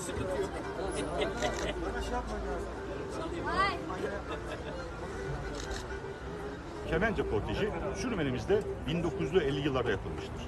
sıkıntı yok. Kemence korteji Sürmenimizde 1950 yıllarda yapılmıştır.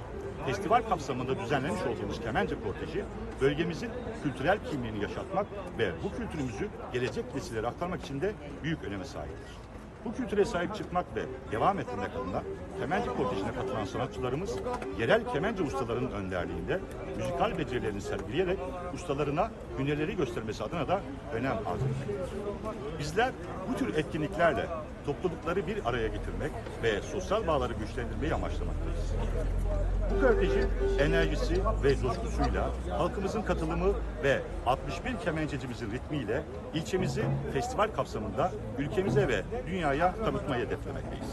Festival kapsamında düzenlenmiş olduğumuz Kemence korteji bölgemizin kültürel kimliğini yaşatmak ve bu kültürümüzü gelecek nesillere aktarmak için de büyük öneme sahiptir. Bu kültüre sahip çıkmak ve devam ettirmek adına Kemence Korteji'ne katılan sanatçılarımız yerel kemence ustalarının önderliğinde müzikal becerilerini sergileyerek ustalarına hünerleri göstermesi adına da önem arz etmektedir. Bizler bu tür etkinliklerle toplulukları bir araya getirmek ve sosyal bağları güçlendirmeyi amaçlamaktayız. Korteji enerjisi ve coşkusuyla halkımızın katılımı ve 61 kemencecimizin ritmiyle ilçemizi festival kapsamında ülkemize ve dünyaya tanıtmayı hedeflemekteyiz.